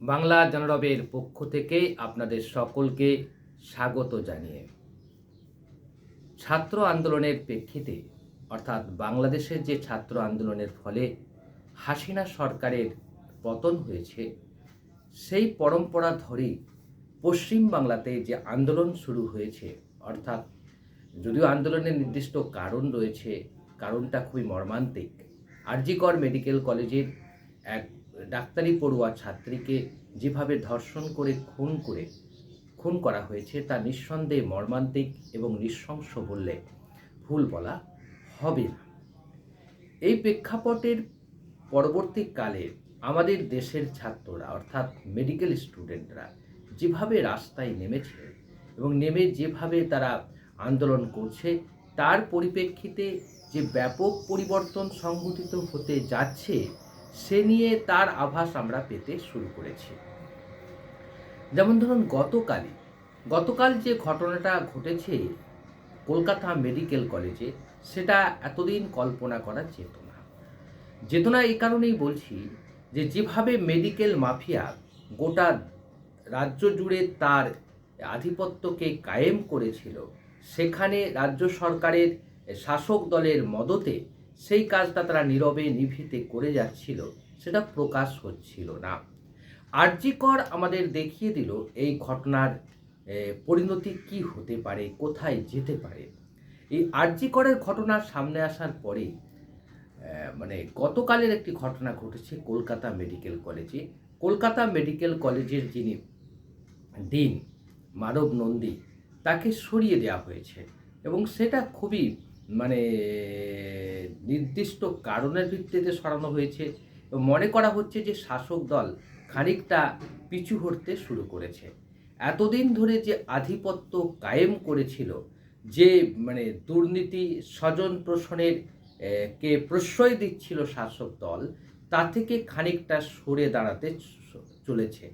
বাংলা জনরবের পক্ষ থেকে আপনাদের সকলকে স্বাগত জানিয়ে। ছাত্র আন্দোলনের প্রেক্ষিতে, অর্থাৎ বাংলাদেশের যে ছাত্র আন্দোলনের ফলে হাসিনা সরকারের পতন হয়েছে, সেই পরম্পরা ধরেই পশ্চিম বাংলাতে যে আন্দোলন শুরু হয়েছে, অর্থাৎ যদিও আন্দোলনের নির্দিষ্ট কারণ রয়েছে, কারণটা খুবই মর্মান্তিক। আরজিকর মেডিকেল কলেজের এক ডাক্তারি পড়ুয়া ছাত্রীকে যেভাবে ধর্ষণ করে, খুন করে, খুন করা হয়েছে, তা নিঃসন্দেহে মর্মান্তিক এবং নৃশংস বললে ভুল বলা হবে না। এই প্রেক্ষাপটের পরবর্তীকালে আমাদের দেশের ছাত্ররা, অর্থাৎ মেডিকেল স্টুডেন্টরা যেভাবে রাস্তায় নেমেছে এবং নেমে যেভাবে তারা আন্দোলন করছে, তার পরিপ্রেক্ষিতে যে ব্যাপক পরিবর্তন সংঘটিত হতে যাচ্ছে সে নিয়ে তার আভাস আমরা পেতে শুরু করেছি। যেমন ধরুন, গতকালই, গতকাল যে ঘটনাটা ঘটেছে কলকাতা মেডিকেল কলেজে, সেটা এতদিন কল্পনা করা যেত না। যেত না এই কারণেই বলছি যে, যেভাবে মেডিকেল মাফিয়া গোটা রাজ্য জুড়ে তার আধিপত্যকে কায়েম করেছিল, সেখানে রাজ্য সরকারের শাসক দলের মদতে সেই কাজটা তারা নীরবে নিভৃতে করে যাচ্ছিল, সেটা প্রকাশ হচ্ছিল না। আর্যিকর আমাদের দেখিয়ে দিল এই ঘটনার পরিণতি কি হতে পারে, কোথায় যেতে পারে। এই আর্যিকরের ঘটনা সামনে আসার পরে মানে গতকালের একটি ঘটনা ঘটেছে কলকাতা মেডিকেল কলেজে। কলকাতা মেডিকেল কলেজের যিনি ডিন মানব নন্দী, তাকে সরিয়ে দেওয়া হয়েছে এবং সেটা খুবই মানে নির্দিষ্ট কারণের ভিত্তিতে সরানো হয়েছে মনে করা হচ্ছে যে শাসক দল খানিকটা পিছু হটতে শুরু করেছে। এতদিন ধরে যে আধিপত্য কায়েম করেছিল যে মানে দুর্নীতি স্বজন এ, কে প্রশ্রয় দিচ্ছিল শাসক দল তা থেকে খানিকটা সরে দাঁড়াতে চলেছে।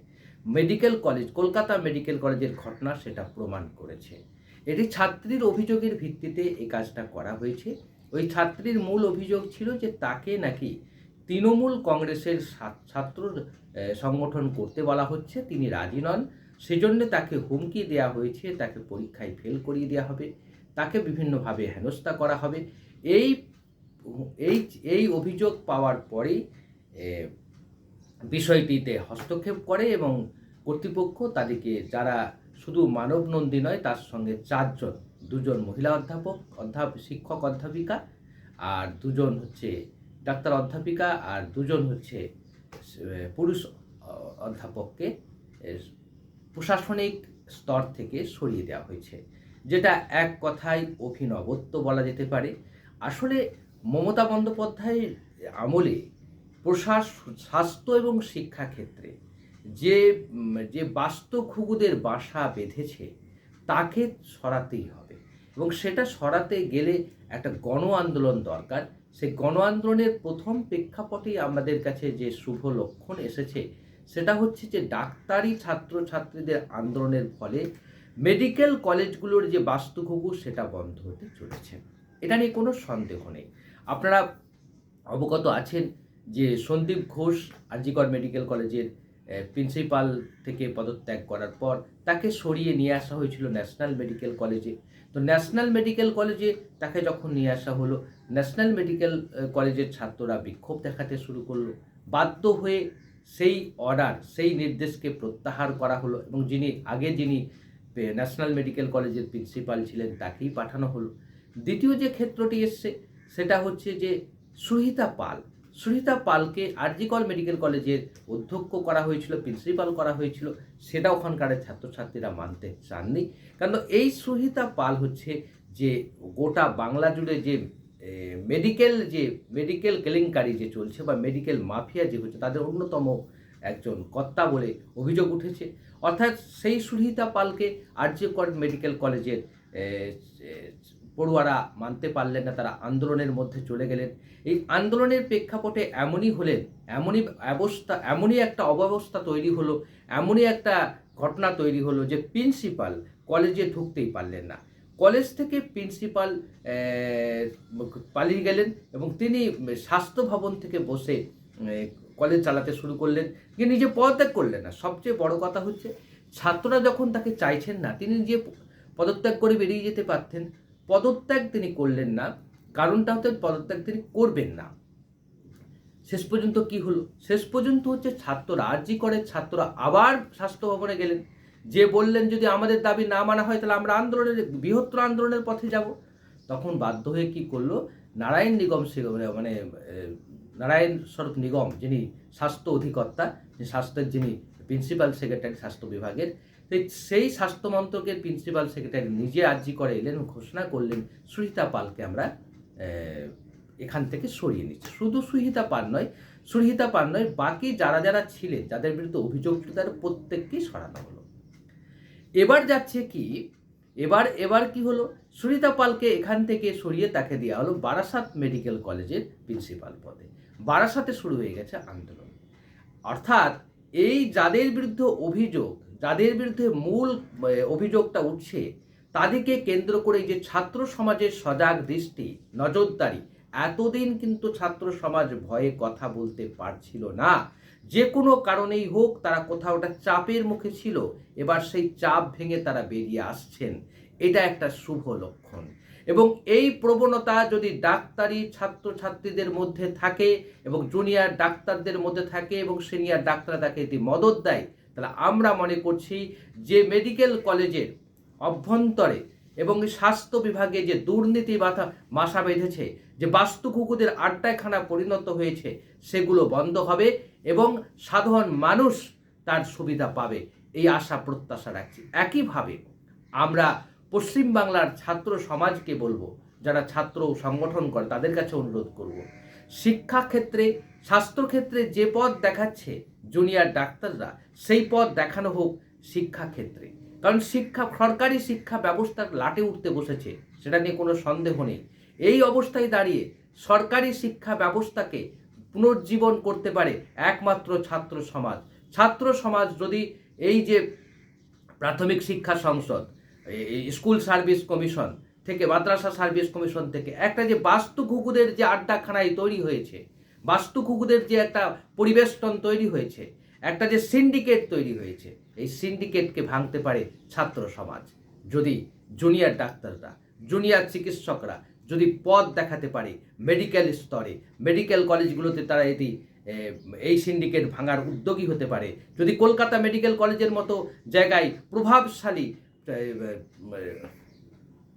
মেডিকেল কলেজ কলকাতা মেডিকেল কলেজের ঘটনা সেটা প্রমাণ করেছে। এটি ছাত্রীর অভিযোগের ভিত্তিতে এই কাজটা করা হয়েছে। ওই ছাত্রীর মূল অভিযোগ ছিল যে তাকে নাকি তৃণমূল কংগ্রেসের ছাত্র সংগঠন করতে বলা হচ্ছে, তিনি রাজি নন। সেজন্য তাকে হুমকি দেওয়া হয়েছে, তাকে পরীক্ষায় ফেল করিয়ে দেওয়া হবে, তাকে বিভিন্নভাবে হেনস্থা করা হবে। এই এই এই অভিযোগ পাওয়ার পরেই বিষয়টিতে হস্তক্ষেপ করে এবং কর্তৃপক্ষ তাদেরকে, যারা শুধু মানবনন্দী নয়, তার সঙ্গে চারজন দুজন মহিলা অধ্যাপক, অধ্যাপ, শিক্ষক, অধ্যাপিকা, আর দুজন হচ্ছে ডাক্তার, অধ্যাপিকা, আর দুজন হচ্ছে পুরুষ অধ্যাপককে প্রশাসনিক স্তর থেকে সরিয়ে দেওয়া হয়েছে। যেটা এক কথায় অভিনবত্ব বলা যেতে পারে। আসলে মমতা বন্দ্যোপাধ্যায়ের আমলে প্রশাস, স্বাস্থ্য এবং শিক্ষা ক্ষেত্রে যে যে বাস্তুঘুঘুদের বাসা বেঁধেছে, তাকে সরাতেই হবে। এবং সেটা সরাতে গেলে একটা গণ আন্দোলন দরকার। সেই গণ আন্দোলনের প্রথম প্রেক্ষাপটেই আমাদের কাছে যে শুভ লক্ষণ এসেছে, সেটা হচ্ছে যে ডাক্তারি ছাত্রছাত্রীদের আন্দোলনের ফলে মেডিকেল কলেজগুলোর যে বাস্তুঘুঘু, সেটা বন্ধ হতে চলেছে। এটা নিয়ে কোনো সন্দেহ নেই। আপনারা অবগত আছেন যে সন্দীপ ঘোষ আরজিকর মেডিকেল কলেজের প্রিন্সিপাল থেকে পদত্যাগ করার পর তাকে সরিয়ে নিয়ে আসা হয়েছিল ন্যাশনাল মেডিকেল কলেজে। তো ন্যাশনাল মেডিকেল কলেজে তাকে যখন নিয়ে আসা হলো, ন্যাশনাল মেডিকেল কলেজের ছাত্ররা বিক্ষোভ দেখাতে শুরু করল। বাধ্য হয়ে সেই অর্ডার, সেই নির্দেশকে প্রত্যাহার করা হলো এবং যিনি, আগে যিনি ন্যাশনাল মেডিকেল কলেজের প্রিন্সিপাল ছিলেন তাকেই পাঠানো হলো। দ্বিতীয় যে ক্ষেত্রটি এসছে, সেটা হচ্ছে যে সুহিতা পাল সুহিতা পালকে আরজিকর মেডিকেল কলেজের অধ্যক্ষ করা হয়েছিল, প্রিন্সিপাল করা হয়েছিল, সেটা ওখানকার ছাত্রছাত্রীরা মানতে চাননি। কারণ এই সুহিতা পাল হচ্ছে যে গোটা বাংলা জুড়ে যে মেডিকেল যে মেডিকেল কেলেঙ্কারি যে চলছে বা মেডিকেল মাফিয়া যে হচ্ছে, তাদের অন্যতম একজন কর্তা বলে অভিযোগ উঠেছে। অর্থাৎ সেই সুহিতা পালকে আরজিকর মেডিকেল কলেজের পড়ুয়ারা মানতে পারলেন না, তারা আন্দোলনের মধ্যে চলে গেলেন। এই আন্দোলনের প্রেক্ষাপটে এমনই হলেন, এমনই অবস্থা, এমনই একটা অব্যবস্থা তৈরি হলো, এমনই একটা ঘটনা তৈরি হলো যে প্রিন্সিপাল কলেজে ঢুকতেই পারলেন না। কলেজ থেকে প্রিন্সিপাল পালিয়ে গেলেন এবং তিনি স্বাস্থ্য ভবন থেকে বসে কলেজ চালাতে শুরু করলেন। যে নিজে পদত্যাগ করলেন না। সবচেয়ে বড় কথা হচ্ছে, ছাত্ররা যখন তাকে চাইছেন না, তিনি নিজে পদত্যাগ করে বেরিয়ে যেতে পারতেন পদত্যাগ তিনি করলেন না কারণটা হচ্ছে পদত্যাগ তিনি করবেন না। শেষ পর্যন্ত কি হলো? শেষ পর্যন্ত হচ্ছে ছাত্ররা আর্জি করে ছাত্ররা আবার স্বাস্থ্য ভবনে গেলেন। যে বললেন যদি আমাদের দাবি না মানা হয় তাহলে আমরা আন্দোলনের বৃহত্তর আন্দোলনের পথে যাব। তখন বাধ্য হয়ে কি করল? নারায়ণ নিগম সে- মানে এ, নারায়ণ স্বরূপ নিগম যিনি স্বাস্থ্য অধিকর্তা স্বাস্থ্যের যিনি প্রিন্সিপাল সেক্রেটারি স্বাস্থ্য বিভাগের সেই- স্বাস্থ্য মন্ত্রকের প্রিন্সিপাল সেক্রেটারি নিজে আর্জি করে এলেন ঘোষণা করলেন, সুহিতা পালকে আমরা এখান থেকে সরিয়ে নিচ্ছি। শুধু সুহিতা পাল নয়, সুহিতা পাল নয়, বাকি যারা যারা ছিলেন, যাদের বিরুদ্ধে অভিযোগ ছিল তাদের প্রত্যেককেই সরানো হলো। এবার যাচ্ছে কি, এবার এবার কি হলো? সুরিতা পালকে এখান থেকে সরিয়ে তাকে দেওয়া হলো বারাসাত মেডিকেল কলেজের প্রিন্সিপাল পদে। বারাসাতে শুরু হয়ে গেছে আন্দোলন। অর্থাৎ এই যাদের বিরুদ্ধে অভিযোগ যাদের বিরুদ্ধে মূল অভিযোগটা উঠছে, তাদেরকে কেন্দ্র করে যে ছাত্র সমাজের সজাগ দৃষ্টি, নজরদারি, এতদিন কিন্তু ছাত্র সমাজ ভয়ে কথা বলতে পারছিল না। যে কোনো কারণেই হোক, তারা কোথাও একটা চাপের মুখে ছিল, এবার সেই চাপ ভেঙে তারা বেরিয়ে আসছেন। এটা একটা শুভ লক্ষণ। এবং এই প্রবণতা যদি ডাক্তারি ছাত্রছাত্রীদের মধ্যে থাকে এবং জুনিয়র ডাক্তারদের মধ্যে থাকে এবং সিনিয়র ডাক্তার তাকে এটি মদত দেয় তাহলে আমরা মনে করছি যে মেডিকেল কলেজের অভ্যন্তরে এবং স্বাস্থ্য বিভাগে যে দুর্নীতি বাধা মাসা বেঁধেছে, যে বাস্তু কুকুদের আড্ডাখানা পরিণত হয়েছে, সেগুলো বন্ধ হবে এবং সাধারণ মানুষ তার সুবিধা পাবে। এই আশা প্রত্যাশা রাখছি। একইভাবে আমরা পশ্চিমবাংলার ছাত্র সমাজকে বলব, যারা ছাত্র সংগঠন করে, তাদের কাছে অনুরোধ করব শিক্ষাক্ষেত্রে, স্বাস্থ্যক্ষেত্রে যে পদ দেখাচ্ছে জুনিয়র ডাক্তাররা, সেই পদ দেখানো হোক শিক্ষাক্ষেত্রে। কারণ শিক্ষা, সরকারি শিক্ষা ব্যবস্থার লাটে উঠতে বসেছে, সেটা নিয়ে কোনো সন্দেহ নেই। এই অবস্থায় দাঁড়িয়ে সরকারি শিক্ষা ব্যবস্থাকে পুনর্জীবন করতে পারে একমাত্র ছাত্র সমাজ। ছাত্র সমাজ যদি এই যে প্রাথমিক শিক্ষা সংসদ স্কুল সার্ভিস কমিশন থেকে মাদ্রাসা সার্ভিস কমিশন থেকে। একটা যে বাস্তু কুকুদের যে আড্ডাখানায় তৈরি হয়েছে, বাস্তু কুকুদের যে একটা পরিবেষ্টন তৈরি হয়েছে, একটা যে সিন্ডিকেট তৈরি হয়েছে, এই সিন্ডিকেটকে ভাঙতে পারে ছাত্র সমাজ। যদি জুনিয়র ডাক্তাররা জুনিয়র চিকিৎসকরা যদি পথ দেখাতে পারে মেডিকেল স্তরে মেডিকেল কলেজগুলোতে তারা এটি এই সিন্ডিকেট ভাঙার উদ্যোগী হতে পারে, যদি কলকাতা মেডিকেল কলেজের মতো জায়গায় প্রভাবশালী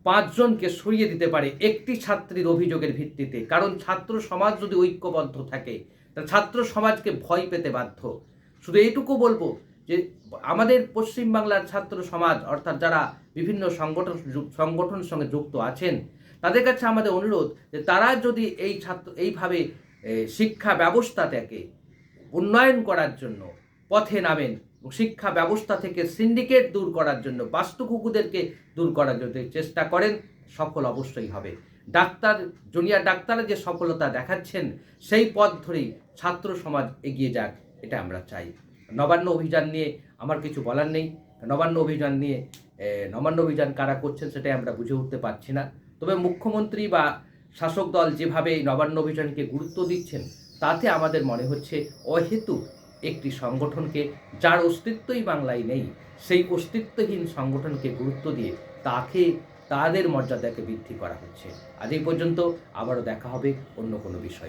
পাঁচজনকে সরিয়ে দিতে পারে একটি ছাত্রীর অভিযোগের ভিত্তিতে। কারণ ছাত্র সমাজ যদি ঐক্যবদ্ধ থাকে তাহলে ছাত্র সমাজকে ভয় পেতে বাধ্য। শুধু এইটুকু বলব যে, আমাদের পশ্চিমবাংলার ছাত্র সমাজ, অর্থাৎ যারা বিভিন্ন সংগঠন, সংগঠনের সঙ্গে যুক্ত আছেন, তাদের কাছে আমাদের অনুরোধ যে, তারা যদি এই ছাত্র, এইভাবে শিক্ষা ব্যবস্থাটাকে উন্নয়ন করার জন্য পথে নামেন শিক্ষা ব্যবস্থা থেকে সিন্ডিকেট দূর করার জন্য, বাস্তু কুকুদেরকে দূর করার জন্য চেষ্টা করেন, সফল অবশ্যই হবে। ডাক্তার জুনিয়র ডাক্তাররা যে সফলতা দেখাচ্ছেন, সেই পথ ধরেই ছাত্র সমাজ এগিয়ে যাক, এটা আমরা চাই। নবান্ন অভিযান নিয়ে আমার কিছু বলার নেই। নবান্ন অভিযান নিয়ে নবান্ন অভিযান কারা করছেন সেটাই আমরা বুঝে উঠতে পারছি না। তবে মুখ্যমন্ত্রী বা শাসক দল যেভাবে নবান্ন অভিযানকে গুরুত্ব দিচ্ছেন, তাতে আমাদের মনে হচ্ছে অহেতু একটি সংগঠনকে যার অস্তিত্বই বাংলায় নেই, সেই অস্তিত্বহীন সংগঠনকে গুরুত্ব দিয়ে তাকে, তাদের মর্যাদাকে বৃদ্ধি করা হচ্ছে। আজ এই পর্যন্ত আবারও দেখা হবে অন্য কোনো বিষয়।